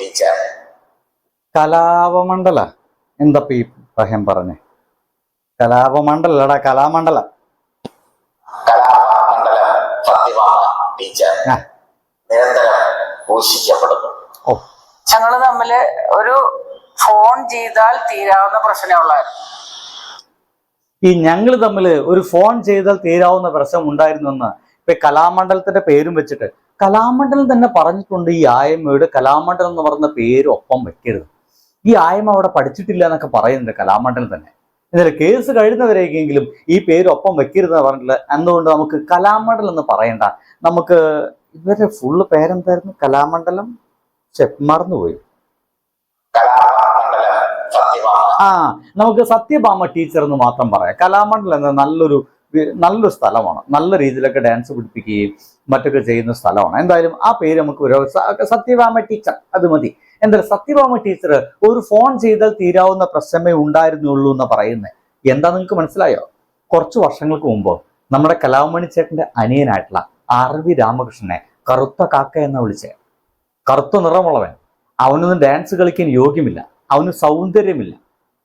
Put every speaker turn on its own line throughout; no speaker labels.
Teacher.
കലാപമണ്ഡല. എന്താ ഈ പ്രഹ്യം പറഞ്ഞേ? കലാപമണ്ഡലടാ കലാമണ്ഡല.
ഞങ്ങൾ ഫാത്തിമ ടീച്ചർ.
ആ.
നിരന്തരം ഘോഷിക്കപ്പെടുന്നു.
ഓ.
ഞങ്ങൾ തമ്മിൽ ഒരു ഫോൺ ചെയ്താൽ തീരാവുന്ന പ്രശ്നമേ ഉള്ളായിരുന്നു.
ഈ ഞങ്ങൾ തമ്മിൽ ഒരു ഫോൺ ചെയ്താൽ തീരാവുന്ന പ്രശ്നം ഉണ്ടായിരുന്നെന്ന് ഇപ്പൊ കലാമണ്ഡലത്തിന്റെ പേരും വെച്ചിട്ട് കലാമണ്ഡലം തന്നെ പറഞ്ഞിട്ടുണ്ട് ഈ ആയമ്മയുടെ കലാമണ്ഡലം എന്ന് പറയുന്ന പേര് ഒപ്പം വെക്കരുത്. ഈ ആയമ്മ അവിടെ പഠിച്ചിട്ടില്ല എന്നൊക്കെ പറയുന്നുണ്ട് കലാമണ്ഡലം തന്നെ. എന്നാലും കേസ് കഴിയുന്നവരേക്കെങ്കിലും ഈ പേര് ഒപ്പം വെക്കരുതെന്ന് പറഞ്ഞില്ല എന്തുകൊണ്ട് നമുക്ക് കലാമണ്ഡലം എന്ന് പറയണ്ട? നമുക്ക് ഇവരുടെ ഫുള്ള് പേരെന്തായിരുന്നു? കലാമണ്ഡലം? മറന്നുപോയി. ആ നമുക്ക് സത്യഭാമ ടീച്ചർ എന്ന് മാത്രം പറയാം. കലാമണ്ഡലം എന്ന നല്ലൊരു നല്ലൊരു സ്ഥലമാണ്. നല്ല രീതിയിലൊക്കെ ഡാൻസ് പഠിപ്പിക്കുകയും മറ്റൊക്കെ ചെയ്യുന്ന സ്ഥലമാണ്. എന്തായാലും ആ പേര് നമുക്ക് സത്യഭാമ ടീച്ചർ അത് മതി. എന്തായാലും സത്യഭാമ ടീച്ചർ ഒരു ഫോൺ ചെയ്താൽ തീരാവുന്ന പ്രശ്നമേ ഉണ്ടായിരുന്നുള്ളൂ എന്ന് പറയുന്നത് എന്താ നിങ്ങൾക്ക് മനസ്സിലായോ? കുറച്ച് വർഷങ്ങൾക്ക് മുമ്പ് നമ്മുടെ കലാമണി ചേട്ടന്റെ അനിയനായിട്ടുള്ള ആർ വി രാമകൃഷ്ണനെ കറുത്ത കാക്ക എന്ന് വിളിച്ചേ. കറുത്ത നിറമുള്ളവൻ. അവനൊന്നും ഡാൻസ് കളിക്കാൻ യോഗ്യമില്ല. അവന് സൗന്ദര്യമില്ല.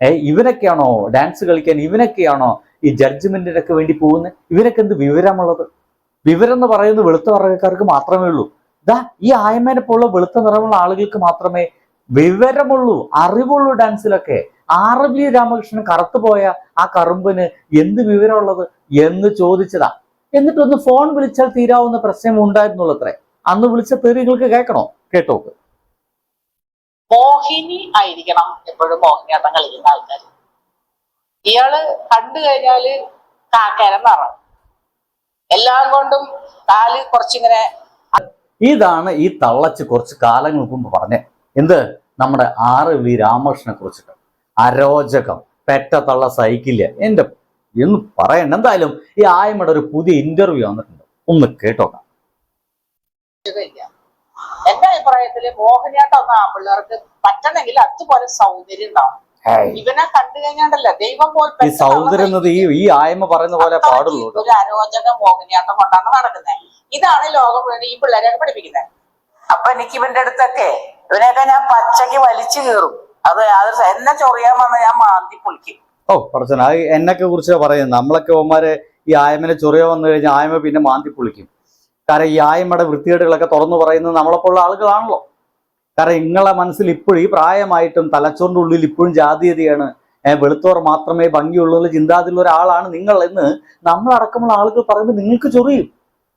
ഏ ഇവനൊക്കെയാണോ ഡാൻസ് കളിക്കാൻ ഇവനൊക്കെയാണോ ഈ ജഡ്ജ്മെന്റിനൊക്കെ വേണ്ടി പോകുന്നത് ഇവരൊക്കെ എന്ത് വിവരമുള്ളത്? വിവരം എന്ന് പറയുന്നത് വെളുത്ത വർഗക്കാർക്ക് മാത്രമേ ഉള്ളൂ. ദാ ഈ ആയമേനെ പോലുള്ള വെളുത്ത നിറമുള്ള ആളുകൾക്ക് മാത്രമേ വിവരമുള്ളൂ അറിവുള്ളൂ ഡാൻസിലൊക്കെ ആർ വി രാമകൃഷ്ണൻ കറുത്തു പോയ ആ കറുമ്പിന് എന്ത് വിവരമുള്ളത് എന്ന് ചോദിച്ചതാ. എന്നിട്ടൊന്ന് ഫോൺ വിളിച്ചാൽ തീരാവുന്ന പ്രശ്നം ഉണ്ടായിരുന്നുള്ളൂ അത്രേ അന്ന് വിളിച്ച പേര് നിങ്ങൾക്ക് കേൾക്കണോ? കേട്ടോക്ക്.
മോഹിനി ആയിരിക്കണം എപ്പോഴും മോഹിനിയാട്ടം കളിക്കുന്ന ആൾക്കാർ ഇയാൾ കണ്ടു കഴിഞ്ഞാൽ കാക്കാരൻ നിറം. എല്ലാം കൊണ്ടും കാൽ കുറച്ചിങ്ങനെ
ഇതാണ് ഈ തള്ളച്ച് കുറച്ച് കാലങ്ങൾക്ക് മുമ്പ് പറഞ്ഞേ. എന്ത്? നമ്മുടെ ആറ് വി രാമകൃഷ്ണനെ കുറിച്ചിട്ട്. അരോചകം പെറ്റ തള്ള സഹിക്കില്ല എന്റെ എന്ന് പറയണ്ട. എന്തായാലും ഈ ആയമ്മയുടെ ഒരു പുതിയ ഇന്റർവ്യൂ വന്നിട്ടുണ്ട്. ഒന്ന് കേട്ടോക്കാം.
എന്റെ അഭിപ്രായത്തിൽ മോഹിനിയാട്ടം ഒന്നും പിള്ളേർക്ക് പറ്റണമെങ്കിൽ അതുപോലെ സൗന്ദര്യം ഉണ്ടാവും ഇവനെ കണ്ടു കഴിഞ്ഞാണ്ടല്ല? ദൈവം പോൽ
ഈ സൗന്ദര്യം എന്നത് ഈ ഈ ആയമ്മ പറയുന്ന പോലെ പാടുള്ളൂ
ഒരു അരോചക മോഹിനിയാട്ടം കൊണ്ടാണ് നടക്കുന്നത് ഇതാണ് ലോകം ഈ പിള്ളേരെ പഠിപ്പിക്കുന്നത് അപ്പൊ എനിക്ക് ഇവന്റെ അടുത്തൊക്കെ ഇവനെയൊക്കെ ഞാൻ പച്ചക്ക് വലിച്ചു കീറും. അത് യാതൊരു എന്നെ ചൊറിയാൻ വന്ന ഞാൻ മാന്തി പൊളിക്കും.
ഓ പറച്ചന അത് എന്നൊക്കെ കുറിച്ച് പറയുന്നത്. നമ്മളൊക്കെ ഒമാരെ ഈ ആയമനെ ചൊറിയ വന്നു കഴിഞ്ഞാൽ ആയമ പിന്നെ മാന്തി പൊളിക്കും. കാരണം ഈ ആയമയുടെ വൃത്തികേടുകളൊക്കെ തുറന്നു പറയുന്നത് നമ്മളെപ്പോലുള്ള ആളുകളാണല്ലോ. കാരണം നിങ്ങളെ മനസ്സിൽ ഇപ്പോഴും ഈ പ്രായമായിട്ടും തലച്ചോറിന്റെ ഉള്ളിൽ ഇപ്പോഴും ജാതീയതയാണ്. വെളുത്തവർ വെളുത്തോർ മാത്രമേ ഭംഗിയുള്ളൂ ചിന്താതിലുള്ള ഒരാളാണ് നിങ്ങൾ എന്ന് നമ്മളടക്കമുള്ള ആളുകൾ പറയുമ്പോൾ നിങ്ങൾക്ക് ചൊറിയും.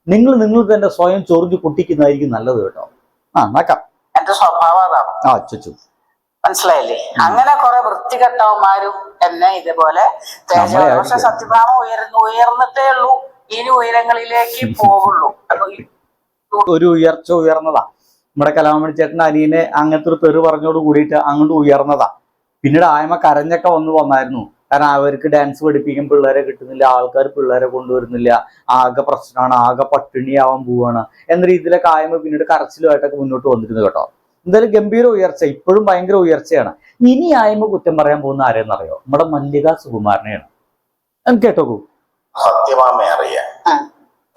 നിങ്ങൾ നിങ്ങൾ തന്നെ സ്വയം ചൊറിഞ്ഞ് പൊട്ടിക്കുന്നതായിരിക്കും നല്ലത് കേട്ടോ. ആ നോക്കാം.
എന്റെ സ്വഭാവം അതാണ്.
ആ ചുച്ചു
മനസ്സിലായില്ലേ? അങ്ങനെ കുറെ വൃത്തികെട്ടവന്മാരും എന്നെ ഇതുപോലെ പക്ഷെ
ആയിരിക്കും.
ഉയർന്നു ഉയർന്നിട്ടേ ഉള്ളൂ. ഇനി ഉയരങ്ങളിലേക്ക് പോകുള്ളൂ
ഒരു ഉയർച്ച ഉയർന്നതാ. നമ്മുടെ കലാമണി ചേട്ടൻ അനിയനെ അങ്ങനത്തെ ഒരു തെറി പറഞ്ഞോട് കൂടിയിട്ട് അങ്ങോട്ട് ഉയർന്നതാ. പിന്നീട് ആയമ കരഞ്ഞൊക്കെ വന്നു വന്നായിരുന്നു. കാരണം അവർക്ക് ഡാൻസ് പഠിപ്പിക്കാൻ പിള്ളേരെ കിട്ടുന്നില്ല ആൾക്കാർ പിള്ളേരെ കൊണ്ടുവരുന്നില്ല. ആകെ പ്രശ്നമാണ് ആകെ പട്ടിണിയാവാൻ പോവാണ്. എന്ന രീതിയിലൊക്കെ ആയമ പിന്നീട് കരച്ചിലുമായിട്ടൊക്കെ മുന്നോട്ട് വന്നിരുന്നു കേട്ടോ. എന്തായാലും ഗംഭീര ഉയർച്ച ഇപ്പോഴും ഭയങ്കര ഉയർച്ചയാണ്. ഇനി ആയമ കുറ്റം പറയാൻ പോകുന്ന ആരെന്നറിയോ? നമ്മുടെ മല്ലിക സുകുമാരനെയാണ്. കേട്ടോക്കൂ.
സത്യഭാമ അറിയാം.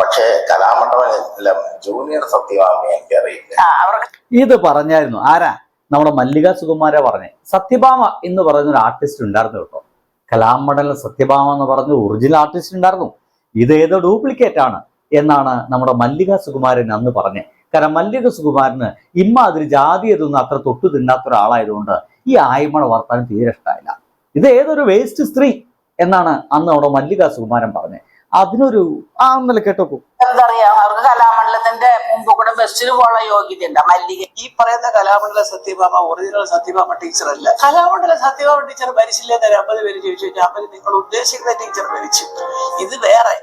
പക്ഷേ കലാമണ്ഡലം ജൂനിയർ സത്യഭാമയെ എനിക്ക് അറിയില്ല.
ആ,
ഇത് പറഞ്ഞായിരുന്നു. ആരാ? നമ്മുടെ മല്ലിക സുകുമാര പറഞ്ഞേ. സത്യഭാമ എന്ന് പറയുന്ന ഒരു ആർട്ടിസ്റ്റ് ഉണ്ടായിരുന്നു കേട്ടോ. കലാമണ്ഡലം സത്യഭാമ എന്ന് പറഞ്ഞ ഒറിജിനൽ ആർട്ടിസ്റ്റ് ഉണ്ടായിരുന്നു. ഇത് ഏതോ ഡ്യൂപ്ലിക്കേറ്റ് ആണ് എന്നാണ് നമ്മുടെ മല്ലിക സുകുമാരൻ അന്ന് പറഞ്ഞത് കാരണം മല്ലിക സുകുമാരന് ഇമ്മാതിരി ജാതിയതൊന്നും അത്ര തൊട്ടു തിന്നാത്ത ഒരാളായതുകൊണ്ട് ഈ ആയ്മണ വർത്താനം തീരെ ഇഷ്ടമായില്ല ഇത് ഏതൊരു വേസ്റ്റ് സ്ത്രീ എന്നാണ് അന്ന് അവിടെ മല്ലിക സുകുമാരൻ പറഞ്ഞത് അതിനൊരു ആ കേട്ടോ കേട്ടോക്കൂ
എന്തറിയാം അവർക്ക് കലാമണ്ഡലത്തിന്റെ മുമ്പ് കൂടെ ബസ്സിന് പോകാനുള്ള യോഗ്യത ഉണ്ട് മല്ലിക
ഈ പറയുന്ന കലാമണ്ഡല സത്യഭാമ ഒറിജിനൽ സത്യഭാമ ടീച്ചർ അല്ല കലാമണ്ഡല സത്യഭാമ ടീച്ചർ മരിച്ചില്ലേ എന്നൊരു അമ്പത് പേര് ചോദിച്ചു കഴിഞ്ഞാൽ അമ്പത് നിങ്ങൾ ഉദ്ദേശിക്കുന്ന ടീച്ചർ മരിച്ചു ഇത് വേറെ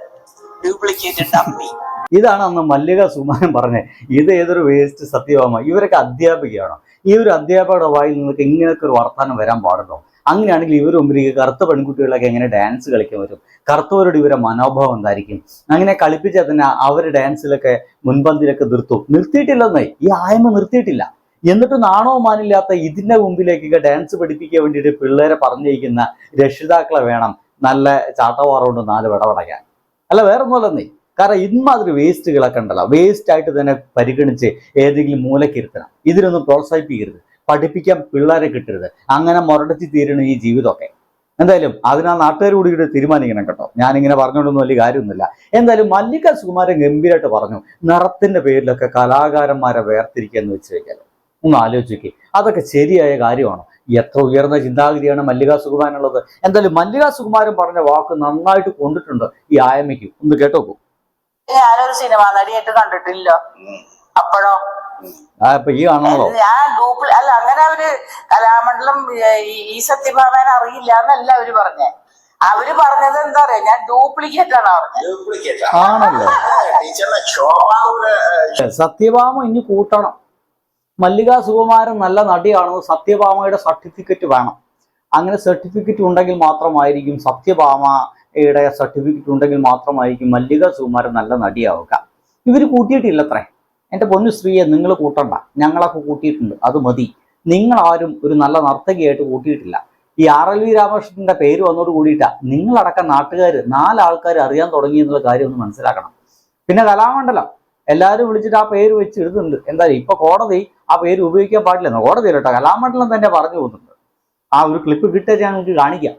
ഡ്യൂപ്ലിക്കേറ്റ് ഡമ്മി
ഇതാണ് അന്ന് മല്ലിക സുമാരൻ പറഞ്ഞത്. ഇത് ഏതൊരു വേസ്റ്റ് സത്യഭാമ? ഇവരൊക്കെ അധ്യാപികയാണോ? ഈ ഒരു അധ്യാപകരുടെ വായിൽ നിങ്ങൾക്ക് ഇങ്ങനെയൊക്കെ ഒരു വർത്തമാനം വരാൻ പാടുണ്ടോ? അങ്ങനെയാണെങ്കിൽ ഇവർ മുമ്പിലേക്ക് കറുത്ത പെൺകുട്ടികളൊക്കെ എങ്ങനെ ഡാൻസ് കളിക്കാൻ വരും കറുത്തവരുടെ ഇവരെ മനോഭാവം എന്തായിരിക്കും? അങ്ങനെ കളിപ്പിച്ചാൽ തന്നെ അവർ ഡാൻസിലൊക്കെ മുൻപന്തിയിലൊക്കെ നിർത്തും. നിർത്തിയിട്ടില്ലെന്നേ ഈ ആയമ നിർത്തിയിട്ടില്ല. എന്നിട്ട് നാണോ മാനില്ലാത്ത ഇതിന്റെ മുമ്പിലേക്കൊക്കെ ഡാൻസ് പഠിപ്പിക്കാൻ വേണ്ടിയിട്ട് പിള്ളേരെ പറഞ്ഞിരിക്കുന്ന രക്ഷിതാക്കളെ വേണം നല്ല ചാട്ടവാറുകൊണ്ട് നാല് വിടവടയ്ക്കാൻ അല്ല വേറെ ഒന്നുമല്ലെന്നേ കാരണം ഇമാതിരി വേസ്റ്റുകളൊക്കെ ഉണ്ടല്ലോ. വേസ്റ്റ് ആയിട്ട് തന്നെ പരിഗണിച്ച് ഏതെങ്കിലും മൂലക്കിരുത്തണം. ഇതിനൊന്നും പ്രോത്സാഹിപ്പിക്കരുത്. പഠിപ്പിക്കാൻ പിള്ളേരെ കിട്ടരുത്. അങ്ങനെ മുരടിച്ച് തീരണം ഈ ജീവിതമൊക്കെ. എന്തായാലും അതിനാ നാട്ടുകാർ കൂടി തീരുമാനിക്കണം കേട്ടോ. ഞാനിങ്ങനെ പറഞ്ഞുകൊണ്ടൊന്നും വലിയ കാര്യമൊന്നുമില്ല. എന്തായാലും മല്ലിക സുകുമാരൻ ഗംഭീരമായിട്ട് പറഞ്ഞു നിറത്തിന്റെ പേരിലൊക്കെ കലാകാരന്മാരെ വേർതിരിക്കുക എന്ന് വെച്ച് കഴിഞ്ഞാൽ ഒന്ന് ആലോചിക്കുക അതൊക്കെ ശരിയായ കാര്യമാണ്? എത്ര ഉയർന്ന ചിന്താഗതിയാണ് മല്ലിക സുകുമാരനുള്ളത് എന്തായാലും മല്ലിക സുകുമാരൻ പറഞ്ഞ വാക്ക് നന്നായിട്ട് കൊണ്ടിട്ടുണ്ട്. ഈ ആയമ്മയ്ക്ക്. ഒന്ന് കേട്ടോക്കൂ.
ഞാനൊരു സിനിമ നടിയായിട്ട് കണ്ടിട്ടില്ല. അപ്പോഴോ?
ആ ഇപ്പൊ ഈ കാണണല്ലോ
ഞാൻ ഡൂപ്ലി അല്ല അങ്ങനെ അവർ കലാമണ്ഡലം ഈ- സത്യഭാമൻ അറിയില്ല എന്നല്ല അവർ പറഞ്ഞേ. അവർ പറഞ്ഞത് എന്താ പറയാ ഞാൻ ഡ്യൂപ്ലിക്കേറ്റ് ആണ് പറഞ്ഞത്
ആണല്ലോ? സത്യഭാമ ഇനി കൂട്ടണം. മല്ലിക സുകുമാരൻ നല്ല നടിയാണെന്ന് സത്യഭാമയുടെ സർട്ടിഫിക്കറ്റ് വേണം. അങ്ങനെ സർട്ടിഫിക്കറ്റ് ഉണ്ടെങ്കിൽ മാത്രമായിരിക്കും സത്യഭാമയുടെ സർട്ടിഫിക്കറ്റ് ഉണ്ടെങ്കിൽ മാത്രമായിരിക്കും മല്ലിക സുകുമാരൻ നല്ല നടിയാവുക. ഇവർ കൂട്ടിയിട്ടില്ലത്രേ. എന്റെ പൊന്നു സ്ത്രീയെ നിങ്ങൾ കൂട്ടണ്ട. ഞങ്ങളൊക്കെ കൂട്ടിയിട്ടുണ്ട്. അത് മതി. നിങ്ങളാരും ഒരു നല്ല നർത്തകിയായിട്ട് കൂട്ടിയിട്ടില്ല. ഈ ആർ എൽ വി രാമകൃഷ്ണന്റെ പേര് വന്നോട് കൂടിയിട്ടാ നിങ്ങളടക്കം നാട്ടുകാർ നാലാൾക്കാർ അറിയാൻ തുടങ്ങി എന്നുള്ള കാര്യം ഒന്ന് മനസ്സിലാക്കണം. പിന്നെ കലാമണ്ഡലം. എല്ലാവരും വിളിച്ചിട്ട് ആ പേര് വെച്ച് എഴുതുന്നുണ്ട്. എന്തായാലും ഇപ്പൊ കോടതി ആ പേര് ഉപയോഗിക്കാൻ പാടില്ല. കോടതി കേട്ടോ കലാമണ്ഡലം തന്നെ പറഞ്ഞു പോകുന്നുണ്ട്. ആ ഒരു ക്ലിപ്പ് കിട്ടിയ നിങ്ങൾക്ക് കാണിക്കാം.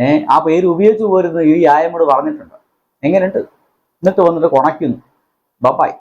ഏഹ് ആ പേര് ഉപയോഗിച്ച് പോരുന്നത് ഈ ആയമോട് പറഞ്ഞിട്ടുണ്ട്. എങ്ങനെയുണ്ട്? എന്നിട്ട് വന്നിട്ട് കുണയ്ക്കുന്നു. ബപ്പായി